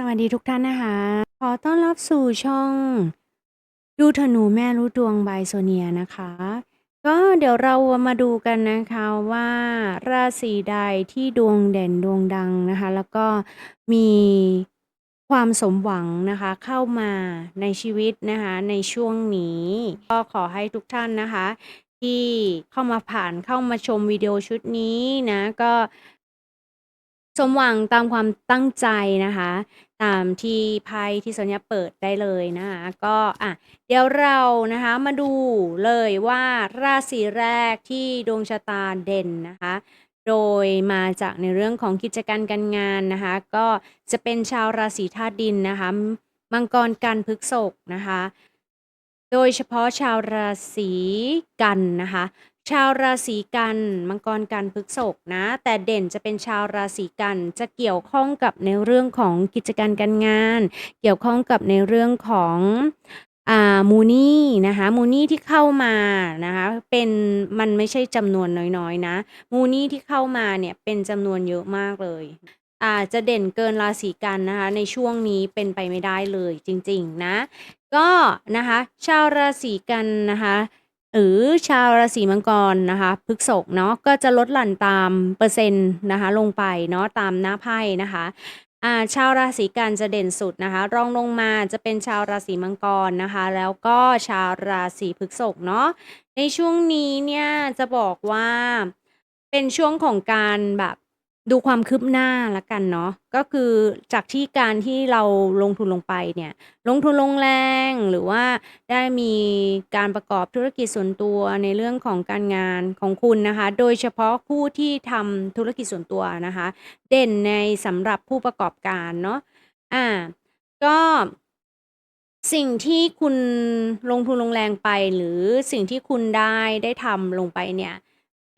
สวัสดีทุกท่านนะคะ ขอต้อนรับสู่ช่อง ดูธนูแม่รู้ดวงบายโซเนียนะคะ ก็เดี๋ยวเรามาดูกันนะคะว่าราศีใดที่ดวงเด่นดวงดังนะคะ แล้วก็มีความสมหวังนะคะเข้ามาในชีวิตนะคะในช่วงนี้ ก็ขอให้ทุกท่านนะคะ ที่เข้ามาผ่านเข้ามาชมวิดีโอชุดนี้นะก็ สมหวังตามความตั้งใจนะคะ ตามที่ไพ่ที่โซเนียเปิดได้เลยนะคะก็อะเดี๋ยวเรานะคะมาดูเลยว่าราศีแรกที่ดวงชะตาเด่นนะคะ โดยมาจากในเรื่องของกิจการการงานนะคะ ก็จะเป็นชาวราศีธาตุดินนะคะมังกรกันพฤกษภนะคะ โดยเฉพาะชาวราศีกันนะคะ ชาวราศีกัน มังกรกันพฤกษภนะ แต่เด่นจะเป็นชาวราศีกันจะเกี่ยวข้องกับในเรื่องของกิจการการงาน เกี่ยวข้องกับในเรื่องของอ่ามูนี่นะคะมูนี่ที่เข้ามานะคะเป็นมันไม่ใช่จำนวนน้อยๆนะมูนี่ที่เข้ามาเนี่ยเป็นจำนวนเยอะมากเลยอาจจะเด่นเกินราศีกันนะคะ ในช่วงนี้เป็นไปไม่ได้เลยจริง ๆ นะ ก็นะคะ ชาวราศีกันนะคะ หรือชาวราศีมังกรนะคะพฤกษภเนาะก็จะลดหลั่นตามเปอร์เซ็นต์นะคะลงไปเนาะตามหน้าไพ่นะคะอ่าชาวราศีกันจะเด่นสุดนะคะ รองลงมาจะเป็นชาวราศีมังกรนะคะ แล้วก็ชาวราศีพฤษภเนาะในช่วงนี้เนี่ยจะบอกว่าเป็นช่วงของการแบบ ดูความคืบหน้าละกันเนาะ ก็คือจากที่การที่เราลงทุนลงไปเนี่ย ลงทุนลงแรง หรือว่าได้มีการประกอบธุรกิจส่วนตัวในเรื่องของการงานของคุณนะคะ โดยเฉพาะผู้ที่ทำธุรกิจส่วนตัวนะคะ เด่นในสำหรับผู้ประกอบการเนาะ อ่า ก็สิ่งที่คุณลงทุนลงแรงไปหรือสิ่งที่คุณได้ได้ทำลงไปเนี่ย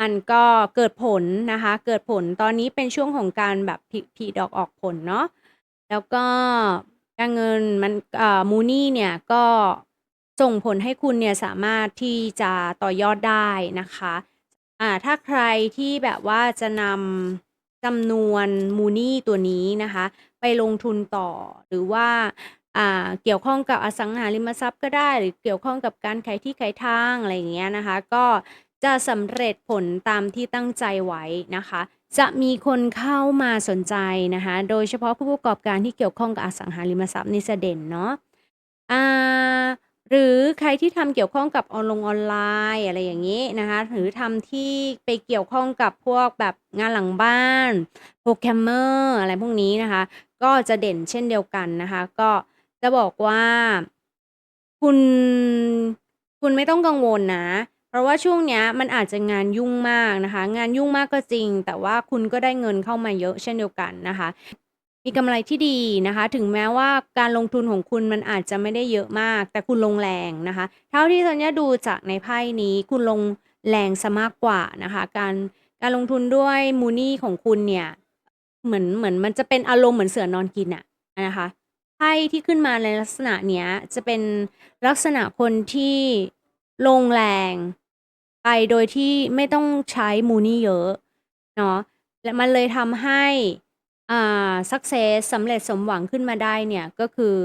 มันก็เกิดผลนะคะ เกิดผลตอนนี้เป็นช่วงของการแบบผลิดอกออกผลเนาะแล้วก็การเงินมันมูนี่เนี่ยก็ส่งผลให้คุณเนี่ยสามารถที่จะต่อยอดได้นะคะอ่าถ้าใครที่แบบว่าจะนำจำนวนมูนี่ตัวนี้นะคะ ไปลงทุนต่อหรือว่าอ่าเกี่ยวข้องกับอสังหาริมทรัพย์ก็ได้ หรือเกี่ยวข้องกับการขายที่ขายทางอะไรอย่างเงี้ยนะคะ ก็ จะสำเร็จผลตามที่ตั้งใจไว้นะคะ จะมีคนเข้ามาสนใจนะคะ โดยเฉพาะผู้ประกอบการที่เกี่ยวข้องกับอสังหาริมทรัพย์นี่จะเด่นเนาะอ่าหรือใครที่ทำเกี่ยวข้องกับออนลงออนไลน์อะไรอย่างนี้นะคะหรือทำที่ไปเกี่ยวข้องกับพวกแบบงานหลังบ้านโปรแกรมเมอร์อะไรพวกนี้นะคะ ก็จะเด่นเช่นเดียวกันนะคะ ก็จะบอกว่า คุณคุณไม่ต้องกังวลนะ เพราะว่าช่วงเนี้ยมันอาจจะงานยุ่งมากนะคะ งานยุ่งมากก็จริง แต่ว่าคุณก็ได้เงินเข้ามาเยอะเช่นเดียวกันนะคะ มีกำไรที่ดีนะคะ ถึงแม้ว่าการลงทุนของคุณมันอาจจะไม่ได้เยอะมาก แต่คุณลงแรงนะคะ เท่าที่สัญญาดูจากในไพ่นี้ คุณลงแรงซะมากกว่านะคะ การการลงทุนด้วยมูนี่ของคุณเนี่ย เหมือนเหมือนมันจะเป็นอารมณ์เหมือนเสือนอนกินอะนะคะไพ่ที่ขึ้นมาในลักษณะเนี้ยจะเป็นลักษณะคนที่ลงแรง ไปโดยที่ไม่ต้องใช้มูนี่เยอะเนาะและมันเลยทำให้อ่า success สำเร็จสมหวังขึ้นมาได้เนี่ย ก็คือ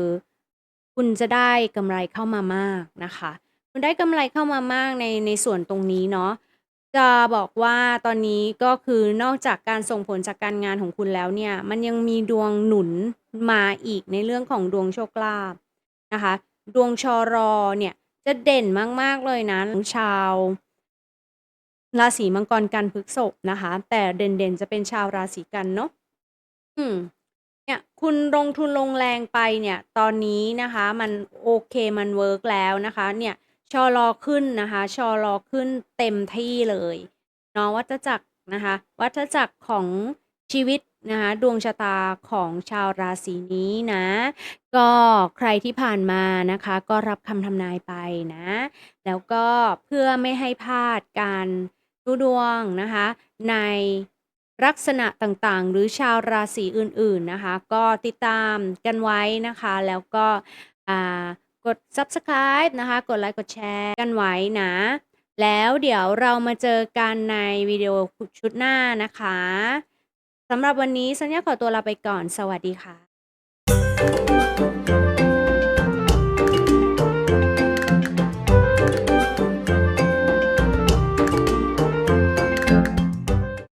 คุณจะได้กำไรเข้ามามากนะคะ คุณได้กำไรเข้ามามากในในส่วนตรงนี้เนาะจะบอกว่าตอนนี้ก็คือนอกจากการส่งผลจากการงานของคุณแล้วเนี่ย มันยังมีดวงหนุนมาอีกในเรื่องของดวงโชคลาภนะคะ ดวงชรอเนี่ยจะเด่นมาก ๆ เลยนะชาว ราศีมังกรกันพฤกษภนะคะ แต่เด่นๆจะเป็นชาวราศีกันเนาะอืมเนี่ยคุณลงทุนลงแรงไปเนี่ยตอนนี้นะคะมันโอเคมันเวิร์กแล้วนะคะเนี่ยชลอขึ้นนะคะชลอขึ้นเต็มที่เลยเนาะวัฏจักรนะคะ วัฏจักรของชีวิตนะคะดวงชะตาของชาวราศีนี้นะ ก็ใครที่ผ่านมานะคะ ก็รับคำทำนายไปนะ แล้วก็เพื่อไม่ให้พลาดการ ดูดวงนะคะ ในลักษณะต่างๆ หรือชาวราศีอื่นๆนะคะ ก็ติดตามกันไว้นะคะ แล้วก็กด subscribe นะคะ กดไลค์กดแชร์กันไว้นะแล้วเดี๋ยวเรามาเจอกันในวิดีโอชุดหน้านะคะสำหรับวันนี้สัญญาขอตัวลาไปก่อน สวัสดีค่ะ